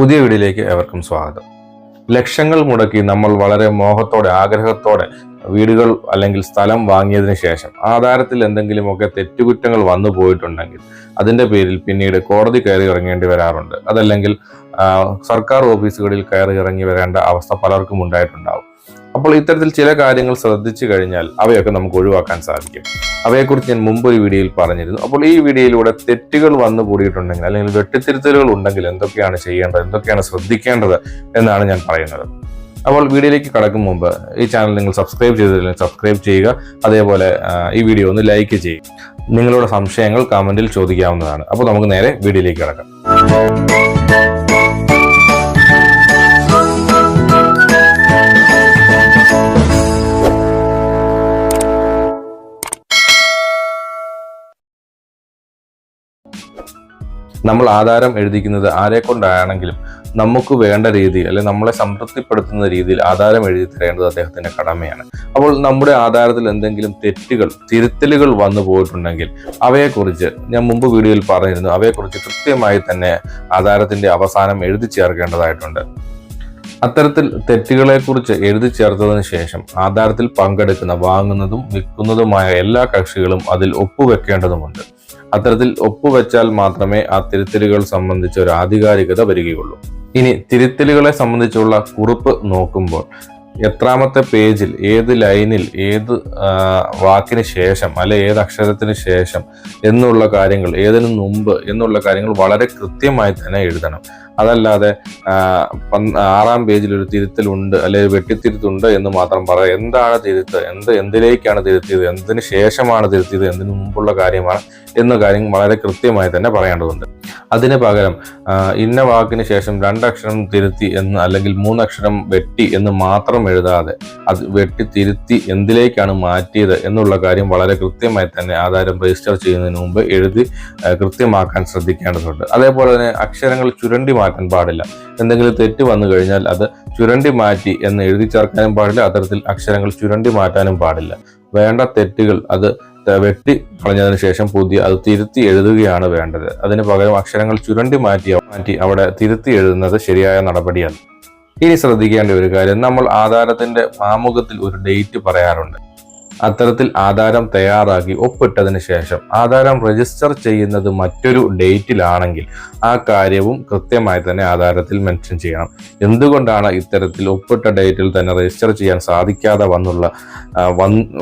പുതിയ വീടിലേക്ക് ഏവർക്കും സ്വാഗതം. ലക്ഷങ്ങൾ മുടക്കി നമ്മൾ വളരെ മോഹത്തോടെ ആഗ്രഹത്തോടെ വീടുകൾ അല്ലെങ്കിൽ സ്ഥലം വാങ്ങിയതിനു ശേഷം ആധാരത്തിൽ എന്തെങ്കിലുമൊക്കെ തെറ്റുകുറ്റങ്ങൾ വന്നു പോയിട്ടുണ്ടെങ്കിൽ അതിന്റെ പേരിൽ പിന്നീട് കോടതി കയറി ഇറങ്ങേണ്ടി വരാറുണ്ട്. അതല്ലെങ്കിൽ സർക്കാർ ഓഫീസുകളിൽ കയറി ഇറങ്ങി വരേണ്ട അവസ്ഥ പലർക്കും ഉണ്ടായിട്ടുണ്ടാവും. അപ്പോൾ ഇത്തരത്തിൽ ചില കാര്യങ്ങൾ ശ്രദ്ധിച്ചു കഴിഞ്ഞാൽ അവയൊക്കെ നമുക്ക് ഒഴിവാക്കാൻ സാധിക്കും. അവയെക്കുറിച്ച് ഞാൻ മുമ്പ് ഒരു വീഡിയോയിൽ പറഞ്ഞിരുന്നു. അപ്പോൾ ഈ വീഡിയോയിലൂടെ തെറ്റുകൾ വന്നു കൂടിയിട്ടുണ്ടെങ്കിൽ അല്ലെങ്കിൽ വെട്ടിത്തിരുത്തലുകൾ ഉണ്ടെങ്കിൽ എന്തൊക്കെയാണ് ചെയ്യേണ്ടത് എന്തൊക്കെയാണ് ശ്രദ്ധിക്കേണ്ടത് എന്നാണ് ഞാൻ പറയുന്നത്. അപ്പോൾ വീഡിയോയിലേക്ക് കടക്കും മുമ്പ് ഈ ചാനൽ നിങ്ങൾ സബ്സ്ക്രൈബ് ചെയ്തില്ലെങ്കിൽ സബ്സ്ക്രൈബ് ചെയ്യുക. അതേപോലെ ഈ വീഡിയോ ഒന്ന് ലൈക്ക് ചെയ്യുക. നിങ്ങളുടെ സംശയങ്ങൾ കമന്റിൽ ചോദിക്കാവുന്നതാണ്. അപ്പോൾ നമുക്ക് നേരെ വീഡിയോയിലേക്ക് കടക്കാം. നമ്മൾ ആധാരം എഴുതിക്കുന്നത് ആരെ കൊണ്ടാണെങ്കിലും നമുക്ക് വേണ്ട രീതിയിൽ അല്ലെങ്കിൽ നമ്മളെ സംതൃപ്തിപ്പെടുത്തുന്ന രീതിയിൽ ആധാരം എഴുതി തരേണ്ടത് അദ്ദേഹത്തിന്റെ കടമയാണ്. അപ്പോൾ നമ്മുടെ ആധാരത്തിൽ എന്തെങ്കിലും തെറ്റുകൾ തിരുത്തലുകൾ വന്നു പോയിട്ടുണ്ടെങ്കിൽ അവയെക്കുറിച്ച് ഞാൻ മുമ്പ് വീഡിയോയിൽ പറഞ്ഞിരുന്നു. അവയെക്കുറിച്ച് കൃത്യമായി തന്നെ ആധാരത്തിന്റെ അവസാനം എഴുതി ചേർക്കേണ്ടതായിട്ടുണ്ട്. അത്തരത്തിൽ തെറ്റുകളെക്കുറിച്ച് എഴുതി ചേർത്തതിന് ശേഷം ആധാരത്തിൽ പങ്കെടുക്കുന്ന വാങ്ങുന്നതും വിൽക്കുന്നതുമായ എല്ലാ കക്ഷികളും അതിൽ ഒപ്പുവെക്കേണ്ടതുണ്ട് അത്തരത്തിൽ ഒപ്പുവെച്ചാൽ മാത്രമേ ആ തിരുത്തലുകൾ സംബന്ധിച്ച ഒരു ആധികാരികത വരികയുള്ളൂ. ഇനി തിരുത്തലുകളെ സംബന്ധിച്ചുള്ള കുറിപ്പ് നോക്കുമ്പോൾ എത്രാമത്തെ പേജിൽ ഏത് ലൈനിൽ ഏത് വാക്കിന് ശേഷം അല്ലെ ഏത് അക്ഷരത്തിന് ശേഷം എന്നുള്ള കാര്യങ്ങൾ ഏതിനു മുമ്പ് എന്നുള്ള കാര്യങ്ങൾ വളരെ കൃത്യമായി തന്നെ എഴുതണം. അതല്ലാതെ ആറാം പേജിൽ ഒരു തിരുത്തലുണ്ട് അല്ലെങ്കിൽ വെട്ടിത്തിരുത്തുണ്ട് എന്ന് മാത്രം പറയാം. എന്താണ് തിരുത്ത് എന്ത് എന്തിലേക്കാണ് തിരുത്തിയത് എന്തിനു ശേഷമാണ് തിരുത്തിയത് എന്തിനു മുമ്പുള്ള കാര്യമാണ് എന്ന കാര്യം വളരെ കൃത്യമായി തന്നെ പറയേണ്ടതുണ്ട്. അതിന് പകരം ഇന്ന വാക്കിന് ശേഷം രണ്ടക്ഷരം തിരുത്തി എന്ന് അല്ലെങ്കിൽ മൂന്നക്ഷരം വെട്ടി എന്ന് മാത്രം എഴുതാതെ അത് വെട്ടി തിരുത്തി എന്തിലേക്കാണ് മാറ്റിയത് എന്നുള്ള കാര്യം വളരെ കൃത്യമായി തന്നെ ആധാരം രജിസ്റ്റർ ചെയ്യുന്നതിന് മുമ്പ് എഴുതി കൃത്യമാക്കാൻ ശ്രദ്ധിക്കേണ്ടതുണ്ട്. അതേപോലെ തന്നെ അക്ഷരങ്ങൾ ചുരണ്ടി മാറ്റാൻ പാടില്ല. എന്തെങ്കിലും തെറ്റ് വന്നു കഴിഞ്ഞാൽ അത് ചുരണ്ടി മാറ്റി എന്ന് എഴുതി ചേർക്കാനും പാടില്ല അത്തരത്തിൽ അക്ഷരങ്ങൾ ചുരണ്ടി മാറ്റാനും പാടില്ല. വേണ്ട തെറ്റുകൾ അത് വെട്ടി കളഞ്ഞതിന് ശേഷം പുതിയ അത് തിരുത്തി എഴുതുകയാണ് വേണ്ടത്. അതിന് പകരം അക്ഷരങ്ങൾ ചുരണ്ടി മാറ്റി മാറ്റി അവിടെ തിരുത്തി എഴുതുന്നത് ശരിയായ നടപടിയാണ് ഇനി ശ്രദ്ധിക്കേണ്ട ഒരു കാര്യം നമ്മൾ ആധാരത്തിന്റെ ആമുഖത്തിൽ ഒരു ഡേറ്റ് പറയാറുണ്ട്. അത്തരത്തിൽ ആധാരം തയ്യാറാക്കി ഒപ്പിട്ടതിന് ശേഷം ആധാരം രജിസ്റ്റർ ചെയ്യുന്നത് മറ്റൊരു ഡേറ്റിലാണെങ്കിൽ ആ കാര്യവും കൃത്യമായി തന്നെ ആധാരത്തിൽ മെൻഷൻ ചെയ്യണം. എന്തുകൊണ്ടാണ് ഇത്തരത്തിൽ ഒപ്പിട്ട ഡേറ്റിൽ തന്നെ രജിസ്റ്റർ ചെയ്യാൻ സാധിക്കാതെ വന്നുള്ള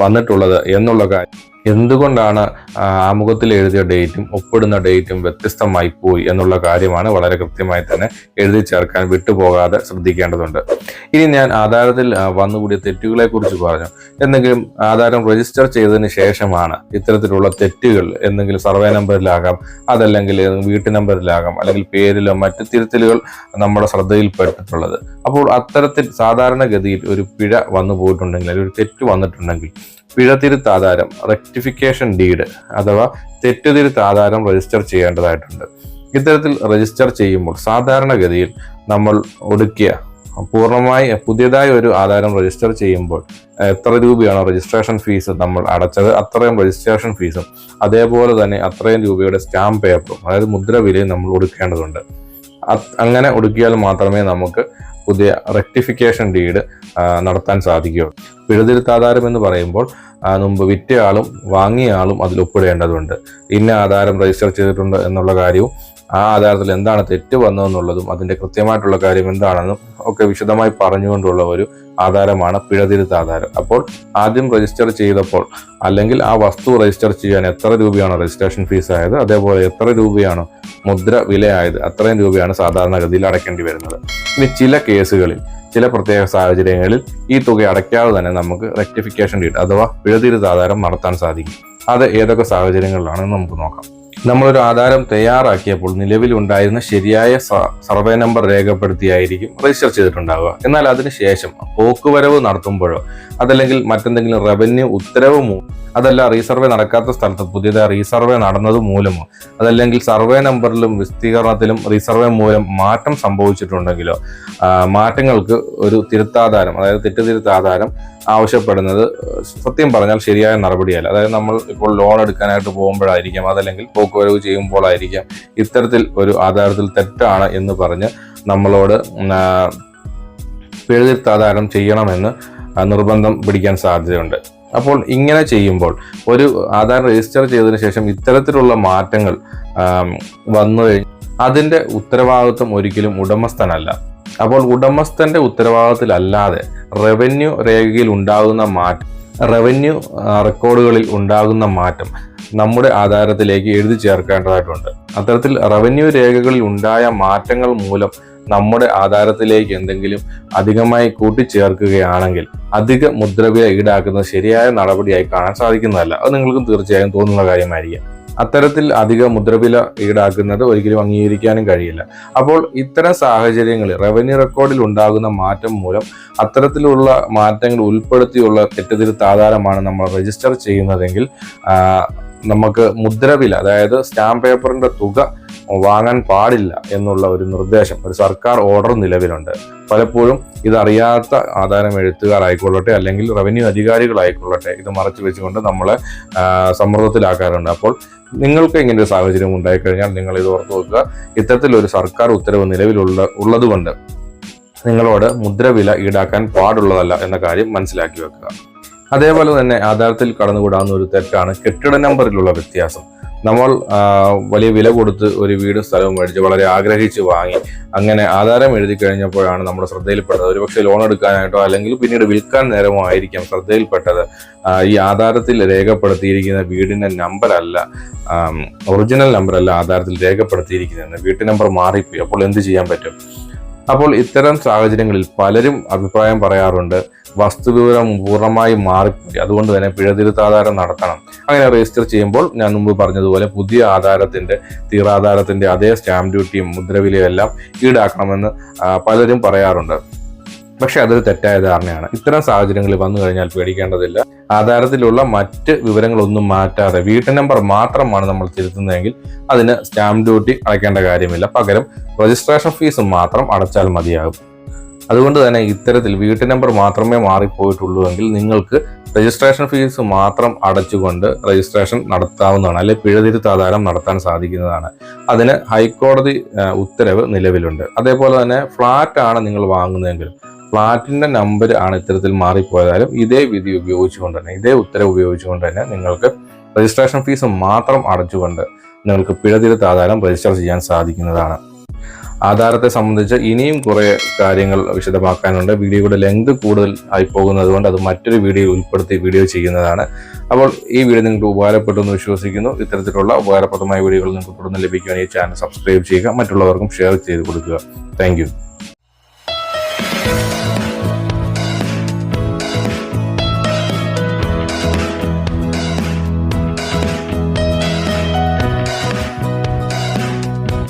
വന്നിട്ടുള്ളത് എന്നുള്ള കാര്യം എന്തുകൊണ്ടാണ് ആമുഖത്തിൽ എഴുതിയ ഡേറ്റും ഒപ്പിടുന്ന ഡേറ്റും വ്യത്യസ്തമായി പോയി എന്നുള്ള കാര്യമാണ് വളരെ കൃത്യമായി തന്നെ എഴുതി ചേർക്കാൻ വിട്ടുപോകാതെ ശ്രദ്ധിക്കേണ്ടതുണ്ട്. ഇനി ഞാൻ ആധാരത്തിൽ വന്നുകൂടിയ തെറ്റുകളെ കുറിച്ച് പറഞ്ഞു. എന്തെങ്കിലും ആധാരം രജിസ്റ്റർ ചെയ്തതിന് ശേഷമാണ് ഇത്തരത്തിലുള്ള തെറ്റുകൾ എന്തെങ്കിലും സർവേ നമ്പറിലാകാം അതല്ലെങ്കിൽ വീട്ടു നമ്പറിലാകാം അല്ലെങ്കിൽ പേരിലോ മറ്റു തിരുത്തലുകൾ നമ്മുടെ ശ്രദ്ധയിൽപ്പെട്ടിട്ടുള്ളത്. അപ്പോൾ അത്തരത്തിൽ സാധാരണഗതിയിൽ ഒരു പിഴ വന്നു പോയിട്ടുണ്ടെങ്കിൽ അല്ലെങ്കിൽ ഒരു തെറ്റ് വന്നിട്ടുണ്ടെങ്കിൽ പിഴ തിരുത്ത് ആധാരം റെക്ടിഫിക്കേഷൻ ഡീഡ് അഥവാ തെറ്റുതിരുത്ത് ആധാരം രജിസ്റ്റർ ചെയ്യേണ്ടതായിട്ടുണ്ട്. ഇത്തരത്തിൽ രജിസ്റ്റർ ചെയ്യുമ്പോൾ സാധാരണഗതിയിൽ നമ്മൾ ഒടുക്കിയ പൂർണമായി പുതിയതായി ഒരു ആധാരം രജിസ്റ്റർ ചെയ്യുമ്പോൾ എത്ര രൂപയാണോ രജിസ്ട്രേഷൻ ഫീസ് നമ്മൾ അടച്ചത് അത്രയും രജിസ്ട്രേഷൻ ഫീസും അതേപോലെ തന്നെ അത്രയും രൂപയുടെ സ്റ്റാമ്പ് പേപ്പറും അതായത് മുദ്ര വിലയും നമ്മൾ ഒടുക്കേണ്ടതുണ്ട്. അങ്ങനെ ഒടുക്കിയാൽ മാത്രമേ നമുക്ക് പുതിയ റെക്ടിഫിക്കേഷൻ ഡീഡ് നടത്താൻ സാധിക്കുകയുള്ളൂ. പിഴതിരുത്താധാരം എന്ന് പറയുമ്പോൾ മുമ്പ് വിറ്റ ആളും വാങ്ങിയ ആളും അതിൽ ഒപ്പിടേണ്ടതുണ്ട് ഇന്ന ആധാരം രജിസ്റ്റർ ചെയ്തിട്ടുണ്ട് എന്നുള്ള കാര്യവും ആ ആധാരത്തിൽ എന്താണ് തെറ്റ് വന്നതെന്നുള്ളതും അതിന്റെ കൃത്യമായിട്ടുള്ള കാര്യം എന്താണെന്നും ഒക്കെ വിശദമായി പറഞ്ഞുകൊണ്ടുള്ള ഒരു ആധാരമാണ് പിഴതിരുത്ത ആധാരം. അപ്പോൾ ആദ്യം രജിസ്റ്റർ ചെയ്തപ്പോൾ അല്ലെങ്കിൽ ആ വസ്തു രജിസ്റ്റർ ചെയ്യാൻ എത്ര രൂപയാണ് രജിസ്ട്രേഷൻ ഫീസ് ആയത് അതേപോലെ എത്ര രൂപയാണ് മുദ്ര വിലയായത് അത്രയും രൂപയാണ് സാധാരണഗതിയിൽ അടയ്ക്കേണ്ടി വരുന്നത്. ഇനി ചില കേസുകളിൽ ചില പ്രത്യേക സാഹചര്യങ്ങളിൽ ഈ തുക അടയ്ക്കാതെ തന്നെ നമുക്ക് റെക്ടിഫിക്കേഷൻ ഡീറ്റ് അഥവാ പിഴതിരുത്ത ആധാരം നടത്താൻ സാധിക്കും. അത് ഏതൊക്കെ സാഹചര്യങ്ങളിലാണെന്ന് നമുക്ക് നോക്കാം. നമ്മളൊരു ആധാരം തയ്യാറാക്കിയപ്പോൾ നിലവിലുണ്ടായിരുന്ന ശരിയായ സർവേ നമ്പർ രേഖപ്പെടുത്തിയായിരിക്കും രജിസ്റ്റർ ചെയ്തിട്ടുണ്ടാവുക. എന്നാൽ അതിനുശേഷം പോക്കുവരവ് നടത്തുമ്പോഴോ അതല്ലെങ്കിൽ മറ്റെന്തെങ്കിലും റവന്യൂ ഉത്തരവ് അതല്ല റീസർവേ നടക്കാത്ത സ്ഥലത്ത് പുതിയതായി റീസർവേ നടന്നത് മൂലമോ അതല്ലെങ്കിൽ സർവേ നമ്പറിലും വിസ്തീർണത്തിലും റീസർവേ മൂലം മാറ്റം സംഭവിച്ചിട്ടുണ്ടെങ്കിലോ മാറ്റങ്ങൾക്ക് ഒരു തിരുത്താധാരം അതായത് തെറ്റുതിരുത്താധാരം ആവശ്യപ്പെടുന്നത്. സത്യം പറഞ്ഞാൽ ശരിയായ നടപടിയല്ല. അതായത് നമ്മൾ ഇപ്പോൾ ലോൺ എടുക്കാനായിട്ട് പോകുമ്പോഴായിരിക്കാം അതല്ലെങ്കിൽ പോക്കുവരവ് ചെയ്യുമ്പോഴായിരിക്കാം ഇത്തരത്തിൽ ഒരു ആധാരത്തിൽ തെറ്റാണ് എന്ന് പറഞ്ഞ് നമ്മളോട് പിഴുതിരുത്താധാരം ചെയ്യണമെന്ന് നിർബന്ധം പിടിക്കാൻ സാധ്യതയുണ്ട്. അപ്പോൾ ഇങ്ങനെ ചെയ്യുമ്പോൾ ഒരു ആധാർ രജിസ്റ്റർ ചെയ്തതിന് ശേഷം ഇത്തരത്തിലുള്ള മാറ്റങ്ങൾ വന്നു കഴിഞ്ഞാൽ അതിന്റെ ഉത്തരവാദിത്വം ഒരിക്കലും ഉടമസ്ഥനല്ല. അപ്പോൾ ഉടമസ്ഥന്റെ ഉത്തരവാദിത്തത്തിലല്ലാതെ റവന്യൂ രേഖയിൽ ഉണ്ടാകുന്ന മാറ്റം റവന്യൂ റെക്കോർഡുകളിൽ ഉണ്ടാകുന്ന മാറ്റം നമ്മുടെ ആധാരത്തിലേക്ക് എഴുതി ചേർക്കേണ്ടതായിട്ടുണ്ട്. അത്തരത്തിൽ റവന്യൂ രേഖകളിൽ ഉണ്ടായ മാറ്റങ്ങൾ മൂലം നമ്മുടെ ആധാരത്തിലേക്ക് എന്തെങ്കിലും അധികമായി കൂട്ടിച്ചേർക്കുകയാണെങ്കിൽ അധിക മുദ്രവില ഈടാക്കുന്നത് ശരിയായ നടപടിയായി കാണാൻ സാധിക്കുന്നതല്ല. അത് നിങ്ങൾക്കും തീർച്ചയായും തോന്നുന്ന കാര്യമായിരിക്കും. അത്തരത്തിൽ അധിക മുദ്രവില ഈടാക്കുന്നത് ഒരിക്കലും അംഗീകരിക്കാനും കഴിയില്ല. അപ്പോൾ ഇത്തരം സാഹചര്യങ്ങളിൽ റവന്യൂ റെക്കോർഡിൽ ഉണ്ടാകുന്ന മാറ്റം മൂലം അത്തരത്തിലുള്ള മാറ്റങ്ങൾ ഉൾപ്പെടുത്തിയുള്ള തെറ്റുതിരുത്ത് ആധാരമാണ് നമ്മൾ രജിസ്റ്റർ ചെയ്യുന്നതെങ്കിൽ നമുക്ക് മുദ്രവില അതായത് സ്റ്റാമ്പ് പേപ്പറിന്റെ തുക വാങ്ങാൻ പാടില്ല എന്നുള്ള ഒരു നിർദ്ദേശം ഒരു സർക്കാർ ഓർഡർ നിലവിലുണ്ട്. പലപ്പോഴും ഇതറിയാത്ത ആധാരം എഴുത്തുകാരായിക്കൊള്ളട്ടെ അല്ലെങ്കിൽ റവന്യൂ അധികാരികളായിക്കൊള്ളട്ടെ ഇത് മറച്ചു വെച്ചുകൊണ്ട് നമ്മളെ സമ്മർദ്ദത്തിലാക്കാറുണ്ട്. അപ്പോൾ നിങ്ങൾക്ക് ഇങ്ങനെ ഒരു സാഹചര്യം ഉണ്ടായിക്കഴിഞ്ഞാൽ നിങ്ങൾ ഇത് ഓർത്ത് വെക്കുക ഇത്തരത്തിലൊരു സർക്കാർ ഉത്തരവ് നിലവിലുള്ള ഉള്ളതുകൊണ്ട് നിങ്ങളോട് മുദ്രവില ഈടാക്കാൻ പാടുള്ളതല്ല എന്ന കാര്യം മനസ്സിലാക്കി വെക്കുക. അതേപോലെ തന്നെ ആധാരത്തിൽ കടന്നുകൂടാവുന്ന ഒരു തെറ്റാണ് കെട്ടിട നമ്പറിലുള്ള വ്യത്യാസം. നമ്മൾ വലിയ വില കൊടുത്ത് ഒരു വീടും സ്ഥലവും മേടിച്ച് വളരെ ആഗ്രഹിച്ച് വാങ്ങി അങ്ങനെ ആധാരം എഴുതി കഴിഞ്ഞപ്പോഴാണ് നമ്മുടെ ശ്രദ്ധയിൽപ്പെട്ടത്. ഒരുപക്ഷെ ലോൺ എടുക്കാനായിട്ടോ അല്ലെങ്കിൽ പിന്നീട് വിൽക്കാൻ നേരമോ ആയിരിക്കാം ശ്രദ്ധയിൽപ്പെട്ടത്. ഈ ആധാരത്തിൽ രേഖപ്പെടുത്തിയിരിക്കുന്ന വീടിന്റെ നമ്പർ അല്ല ഒറിജിനൽ നമ്പറല്ല ആധാരത്തിൽ രേഖപ്പെടുത്തിയിരിക്കുന്നത്. വീട്ടു നമ്പർ മാറിപ്പോയി. അപ്പോൾ എന്ത് ചെയ്യാൻ പറ്റും? അപ്പോൾ ഇത്തരം സാഹചര്യങ്ങളിൽ പലരും അഭിപ്രായം പറയാറുണ്ട്. വസ്തുവിവരം പൂർണമായി മാറിപ്പോയി. അതുകൊണ്ട് തന്നെ പിഴതിരുത്താധാരം നടത്തണം. അങ്ങനെ രജിസ്റ്റർ ചെയ്യുമ്പോൾ ഞാൻ മുമ്പ് പറഞ്ഞതുപോലെ പുതിയ ആധാരത്തിന്റെ തീറാധാരത്തിന്റെ അതേ സ്റ്റാമ്പ് ഡ്യൂട്ടിയും മുദ്രവിലയും എല്ലാം ഈടാക്കണമെന്ന് പലരും പറയാറുണ്ട്. പക്ഷെ അതൊരു തെറ്റായ ധാരണയാണ്. ഇത്തരം സാഹചര്യങ്ങളിൽ വന്നു കഴിഞ്ഞാൽ പേടിക്കേണ്ടതില്ല. ആധാരത്തിലുള്ള മറ്റ് വിവരങ്ങളൊന്നും മാറ്റാതെ വീട്ടു നമ്പർ മാത്രമാണ് നമ്മൾ തിരുത്തുന്നതെങ്കിൽ അതിന് സ്റ്റാമ്പ് ഡ്യൂട്ടി അടയ്ക്കേണ്ട കാര്യമില്ല. പകരം രജിസ്ട്രേഷൻ ഫീസ് മാത്രം അടച്ചാൽ മതിയാകും. അതുകൊണ്ട് തന്നെ ഇത്തരത്തിൽ വീട്ടു നമ്പർ മാത്രമേ മാറിപ്പോയിട്ടുള്ളൂ എങ്കിൽ നിങ്ങൾക്ക് രജിസ്ട്രേഷൻ ഫീസ് മാത്രം അടച്ചുകൊണ്ട് രജിസ്ട്രേഷൻ നടത്താവുന്നതാണ്. അല്ലെങ്കിൽ പിഴതിരുത്താധാരം നടത്താൻ സാധിക്കുന്നതാണ്. അതിന് ഹൈക്കോടതി ഉത്തരവ് നിലവിലുണ്ട്. അതേപോലെ തന്നെ ഫ്ലാറ്റാണ് നിങ്ങൾ വാങ്ങുന്നതെങ്കിലും ഫ്ലാറ്റിന്റെ നമ്പർ ആണ് ഇത്തരത്തിൽ മാറിപ്പോയതായാലും ഇതേ വിധി ഉപയോഗിച്ചുകൊണ്ട് തന്നെ ഇതേ ഉത്തരവ് ഉപയോഗിച്ചുകൊണ്ട് തന്നെ നിങ്ങൾക്ക് രജിസ്ട്രേഷൻ ഫീസ് മാത്രം അടച്ചുകൊണ്ട് നിങ്ങൾക്ക് പിഴതിരുത്താധാരം രജിസ്റ്റർ ചെയ്യാൻ സാധിക്കുന്നതാണ്. ആധാരത്തെ സംബന്ധിച്ച് ഇനിയും കുറേ കാര്യങ്ങൾ വിശദമാക്കാനുണ്ട്. വീഡിയോയുടെ ലെങ്ത് കൂടുതൽ ആയി പോകുന്നത് കൊണ്ട് അത് മറ്റൊരു വീഡിയോ ഉൾപ്പെടുത്തി വീഡിയോ ചെയ്യുന്നതാണ്. അപ്പോൾ ഈ വീഡിയോ നിങ്ങൾക്ക് ഉപകാരപ്പെട്ടു എന്ന് വിശ്വസിക്കുന്നു. ഇത്തരത്തിലുള്ള ഉപകാരപ്രദമായ വീഡിയോകൾ നിങ്ങൾക്ക് തുടർന്ന് ലഭിക്കുവാൻ ഈ ചാനൽ സബ്സ്ക്രൈബ് ചെയ്യുക മറ്റുള്ളവർക്കും ഷെയർ ചെയ്ത് കൊടുക്കുക. താങ്ക്